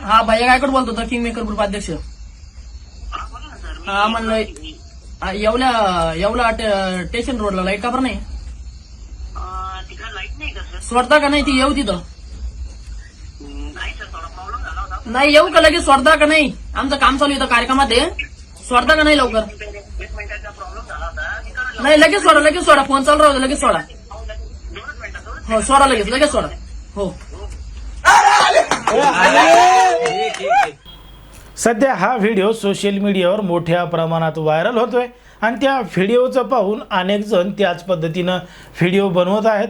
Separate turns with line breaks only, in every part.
हा भैया गायकड बोलतो होता किंग मेकर ग्रुप अध्यक्ष.
हा
हा, म्हणलं- येवल्या येवला स्टेशन रोडला लाइट का बरं नाही?
अं, तिकडे लाइट नाही का सर
सोडता का नाही ती? येऊ तिथं.
नाही सर थोडा प्रॉब्लेम झाला होता.
नाही येऊ का लगेच? सोडता का नाही? आमचं काम चालू इथं कार्यक्रमात आहे. सोडता का नाही लवकर?
एक मिनिटाचा प्रॉब्लेम झाला होता. मी काय
नाही लगेच सोडा लगेच सोडा. फोन चालू राहू दे, लगेच सोडा. हो सोडा लगेच लगेच सोडा. हो.
सध्या हा व्हिडिओ सोशल मीडियावर मोठ्या प्रमाणात व्हायरल होतोय आणि त्या व्हिडिओचं पाहून अनेक जण त्याच पद्धतीनं व्हिडिओ बनवत आहेत.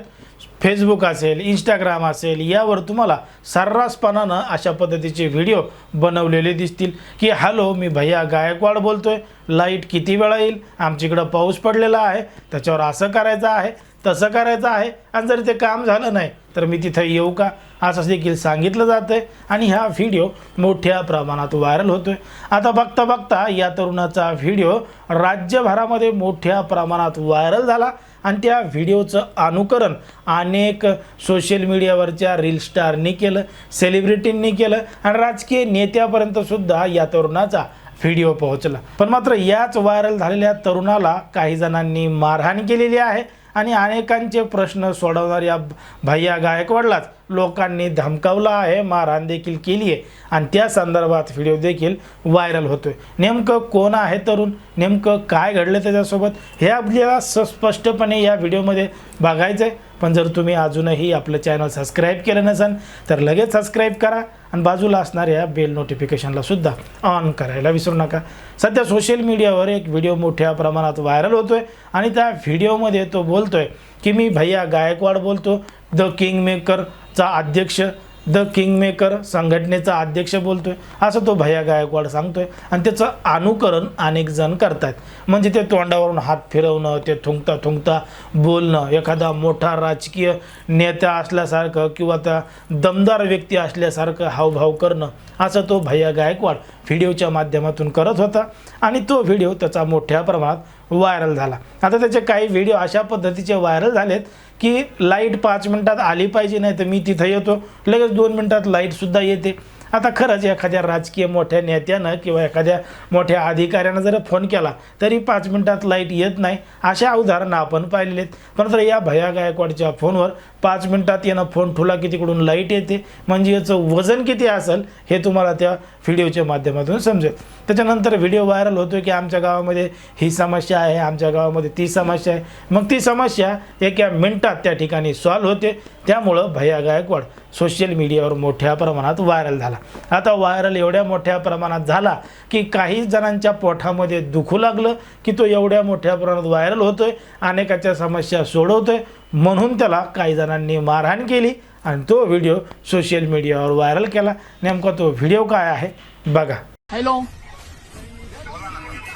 फेसबुक असेल इंस्टाग्राम असेल यावर तुम्हाला सर्रासपणानं अशा पद्धतीचे व्हिडिओ बनवलेले दिसतील की हॅलो मी भैया गायकवाड बोलतोय. लाइट किती वेळा येईल? आमच्याकडं पाऊस पडलेला आहे. त्याच्यावर असं करायचं आहे. तसं करायचं आहे. आणि जर ते काम झालं नाही तर मी तिथं येऊ का? असं देखील सांगितलं जातं आहे आणि हा व्हिडिओ मोठ्या प्रमाणात व्हायरल होतोय. आता बघता बघता या तरुणाचा व्हिडिओ राज्यभरामध्ये मोठ्या प्रमाणात व्हायरल झाला. आणि त्या व्हिडिओचं अनुकरण अनेक सोशल मीडियावरच्या रील स्टारनी केलं सेलिब्रिटींनी केलं आणि राजकीय नेत्यापर्यंत सुद्धा या तरुणाचा व्हिडिओ पोहोचला. पण मात्र याच व्हायरल झालेल्या तरुणाला काही जणांनी मारहाण केलेली आहे. आणि अनेकांचे प्रश्न सोडवणाऱ्या भैया गायकवाडलाच लोकांनी धमकावलं आहे मारहाण देखील केली आहे. आणि त्या संदर्भात व्हिडिओ देखील व्हायरल होतोय. नेमकं कोण आहे तरुण? नेमकं काय घडलं त्याच्यासोबत? हे आपल्याला स स्पष्टपणे या व्हिडिओमध्ये बघायचं आहे पण जर तुम्ही अजूनही आपलं चॅनल सबस्क्राईब केलं नसेल तर लगेच सबस्क्राईब करा. आणि बाजूला असणाऱ्या बेल नोटिफिकेशनला सुद्धा ऑन करायला विसरू नका. सध्या सोशल मीडियावर एक व्हिडिओ मोठ्या प्रमाणात व्हायरल होतो आहे आणि त्या व्हिडिओमध्ये तो बोलतो आहे की मी भैया गायकवाड बोलतो. द किंग मेकरचा अध्यक्ष द किंगमेकर संघटनेचा अध्यक्ष बोलतोय. असं तो भैया गायकवाड सांगतोय. आणि त्याचं अनुकरण अनेक जण करतायत. म्हणजे ते तोंडावरून हात फिरवणं ते थुंकता थुंकता बोलणं एखादा मोठा राजकीय नेता असल्यासारखं किंवा त्या दमदार व्यक्ती असल्यासारखं हावभाव करणं असं तो भैया गायकवाड व्हिडिओच्या माध्यमातून करत होता. आणि तो व्हिडिओ त्याचा मोठ्या प्रमाणात व्हायरल झाला. आता त्याचे काही व्हिडिओ अशा पद्धतीचे व्हायरल झालेत की लाइट पाच मिनटात आली पाहिजे नाही तर मी तिथं येतो. लगेच दोन मिनटात लाईटसुद्धा येते. आता खरंच एखाद्या राजकीय मोठ्या नेत्यानं किंवा एखाद्या मोठ्या अधिकाऱ्यानं जर फोन केला तरी पाच मिनटात लाइट येत नाही. अशा उदाहरणं आपण पाहिलेले आहेत. परंतु या भया गायकवाडच्या फोनवर पाच मिनटात येणं फोन ठुला की तिकडून लाइट येते. म्हणजे याचं वजन किती असेल हे तुम्हाला त्या व्हिडिओच्या माध्यमातून समजेल. त्याच्यानंतर व्हिडिओ व्हायरल होतो की आमच्या गावामध्ये ही समस्या आहे आमच्या गावामध्ये ती समस्या आहे. मग ती समस्या एका मिनटात त्या ठिकाणी सॉल्व्ह होते. त्यामुळं भैया गायकवाड सोशल मीडियावर मोठ्या प्रमाणात व्हायरल झाला. आता व्हायरल एवढ्या मोठ्या प्रमाणात झाला की काही जणांच्या पोठामध्ये दुखू लागलं की तो एवढ्या मोठ्या प्रमाणात व्हायरल होतोय. अनेकाच्या समस्या सोडवतोय. म्हणून त्याला काही जणांनी मारहाण केली आणि तो व्हिडिओ सोशल मीडियावर व्हायरल केला नेमका तो व्हिडिओ काय आहे बघा
हॅलो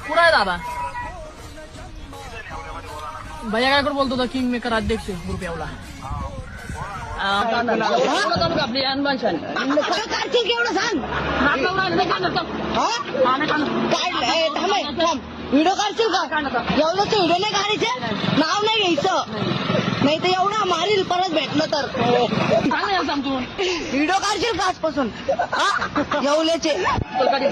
कुठं आहे दादा भैया बोलतो किंग मेकर अध्यक्ष ग्रुप येवला आपली अनबाशाने
खरं कार्तिक एवढं सांग हा? व्हिडिओ काढशील का एवढं व्हिडिओ नाही काढायचे नाव नाही घ्यायचं नाही तर मारील परत भेटलं तर.
समजून.
व्हिडिओ काढशील का आजपासून? हा? येवल्याचे हा? तुझ्याकडे.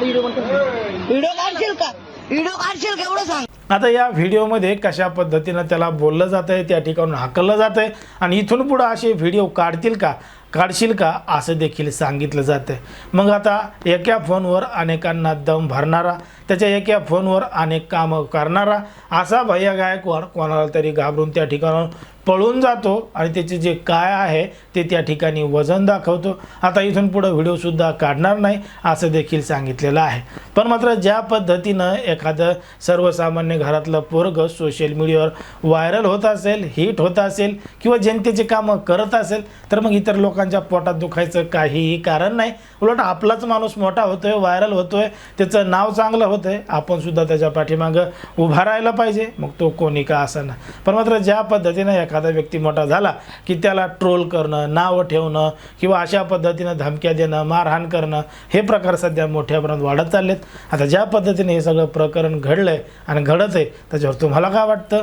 व्हिडिओ काढशील का? व्हिडिओ काढशील का? एवढं सांग.
आता या व्हिडिओमध्ये कशा पद्धतीनं त्याला बोललं जात आहे त्या ठिकाणून हाकललं जात आहे आणि इथून पुढं असे व्हिडिओ काढतील का? काढशील का? असं देखील सांगितलं जातं मग आता एका फोनवर अनेकांना दम भरणारा त्याच्या एका फोनवर अनेक कामं करणारा असा भैया गायकवाड कोणाला तरी घाबरून त्या ठिकाणाहून पळून जातो आणि त्याचे जे काय आहे ते त्या ठिकाणी वजन दाखवतो. आता इथून पुढं व्हिडिओसुद्धा काढणार नाही असं देखील सांगितलेलं आहे. पण मात्र ज्या पद्धतीनं एखादं सर्वसामान्य घरातलं पोरग सोशल मीडियावर व्हायरल होत असेल हिट होत असेल किंवा जनतेचे कामं करत असेल तर मग इतर लोकांना लोकांच्या पोटात दुखायचं काहीही कारण नाही. उलट आपलाच माणूस मोठा होतोय व्हायरल होतोय त्याचं नाव चांगलं होतंय आपण सुद्धा त्याच्या पाठीमागं उभा राहायला पाहिजे. मग तो कोणी का असं ना. पण मात्र ज्या पद्धतीनं एखादा व्यक्ती मोठा झाला की त्याला ट्रोल करणं नावं ठेवणं किंवा अशा पद्धतीनं धमक्या देणं मारहाण करणं हे प्रकार सध्या मोठ्या प्रमाणात वाढत चाललेत. आता ज्या पद्धतीने हे सगळं प्रकरण घडलं आहे आणि घडत आहे त्याच्यावर तुम्हाला काय वाटतं?